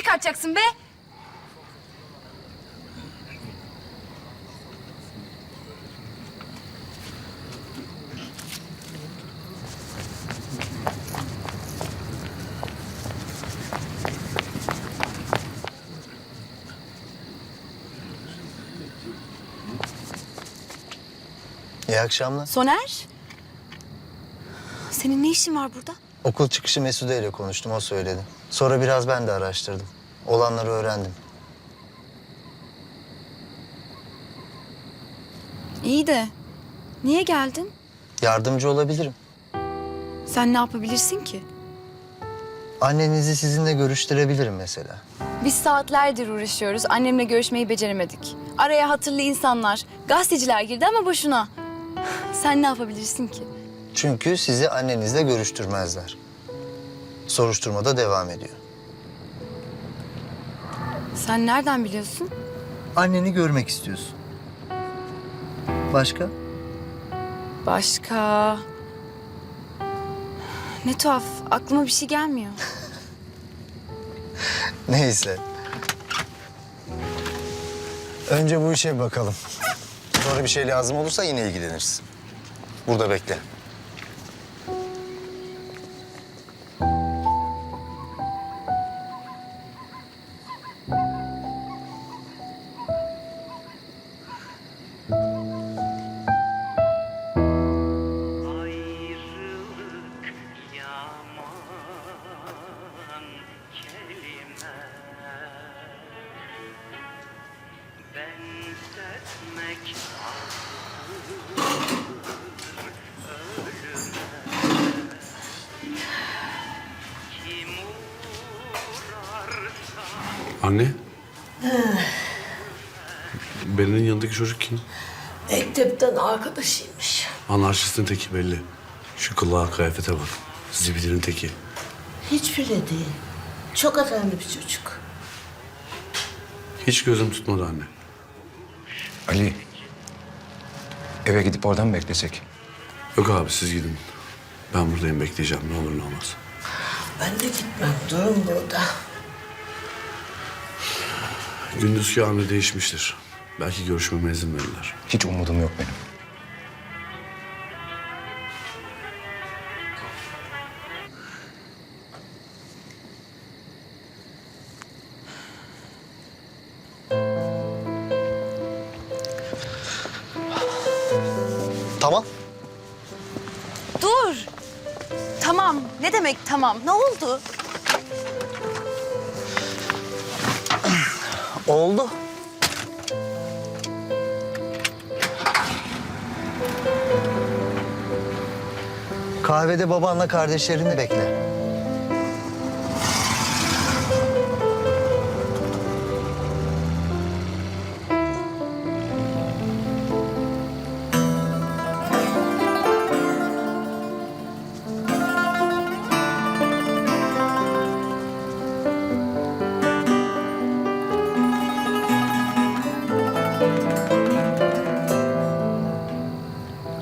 çıkartacaksın be? İyi akşamlar. Soner? Senin ne işin var burada? Okul çıkışı Mesude ile konuştum, o söyledi. Sonra biraz ben de araştırdım. Olanları öğrendim. İyi de niye geldin? Yardımcı olabilirim. Sen ne yapabilirsin ki? Annenizi sizinle görüştürebilirim mesela. Biz saatlerdir uğraşıyoruz. Annemle görüşmeyi beceremedik. Araya hatırlı insanlar, gazeteciler girdi ama boşuna. Sen ne yapabilirsin ki? Çünkü sizi annenizle görüştürmezler. Soruşturma da devam ediyor. Sen nereden biliyorsun? Anneni görmek istiyorsun. Başka? Başka... Ne tuhaf. Aklıma bir şey gelmiyor. Neyse. Önce bu işe bakalım. Sonra bir şey lazım olursa yine ilgileniriz. Burada bekle. Anne. Benim yanındaki çocuk kim? Mektepten arkadaşıymış. Anarşistin teki belli. Şu kılığa kıyafete bak. Zibidinin teki. Hiçbiri değil. Çok efendi bir çocuk. Hiç gözüm tutmadı anne. Ali. Eve gidip oradan mı beklesek? Yok abi siz gidin. Ben buradayım bekleyeceğim ne olur ne olmaz. Ben de gitmem. Durun burada. Gündüzki hamle değişmiştir. Belki görüşmeme izin verirler. Hiç umudum yok benim. Tamam. Dur. Tamam. Ne demek tamam? Ne oldu? Oldu. Kahvede babanla kardeşlerini bekle.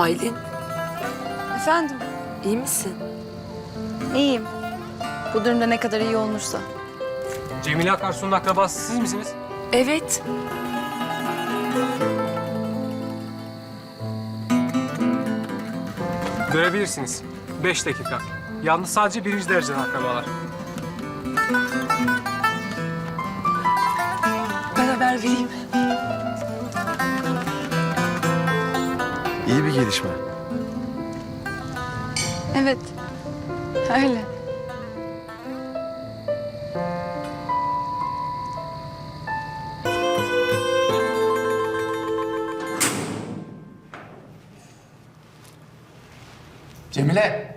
Aylin, Efendim? iyi misin? İyiyim. Bu durumda ne kadar iyi olursa. Cemile Akarsu'nun akrabası siz misiniz? Evet. Görebilirsiniz. Beş dakika. Yalnız sadece birinci dereceden akrabalar. Ben haber vereyim. Gelişme. Evet. Öyle. Cemile!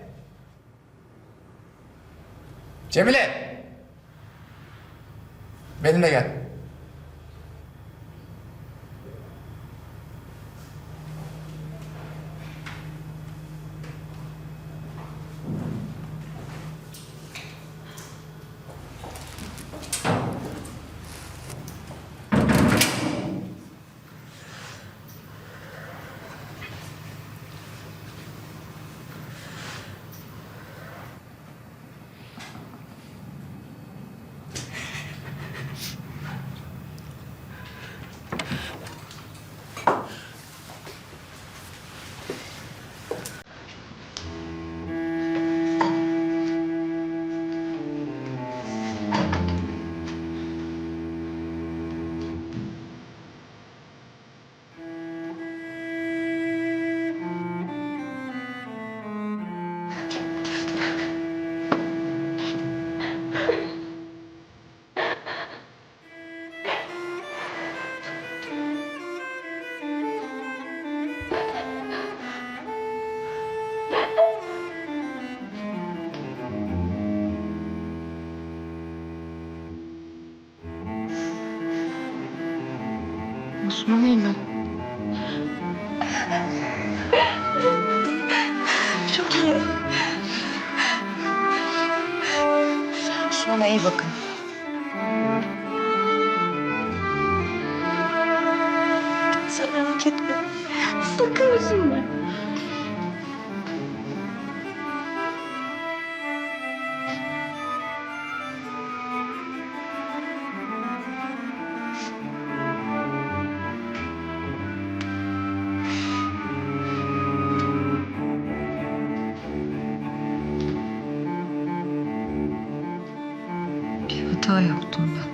Cemile! Benimle gel. Osman Eymen. Çok iyi. Osman'a iyi bakın. Sen merak etme. Sakın üzülme. Hata yaptım ben.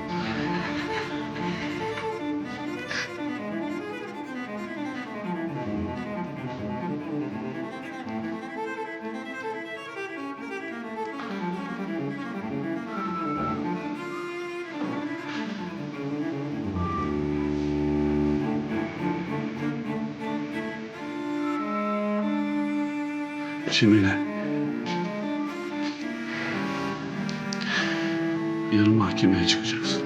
Cemile. Yarın mahkemeye çıkacaksın.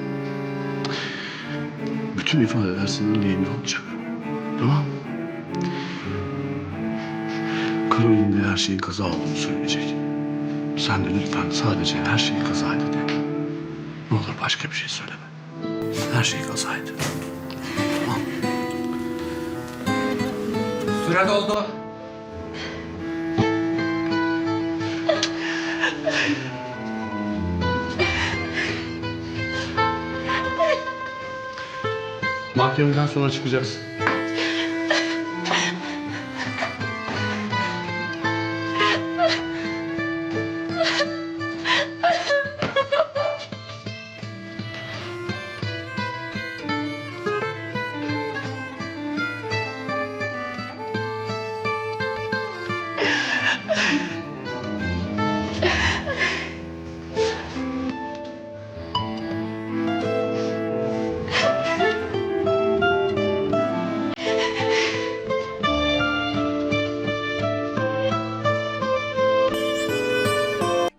Bütün ifadeler senin lehine olacak. Tamam mı? Karolin her şeyin kaza olduğunu söyleyecek. Sen de lütfen sadece her şeyi kazaydı de. Ne olur başka bir şey söyleme. Her şey kazaydı. Tamam mı? Süre Mahkemeden sonra çıkacaksın.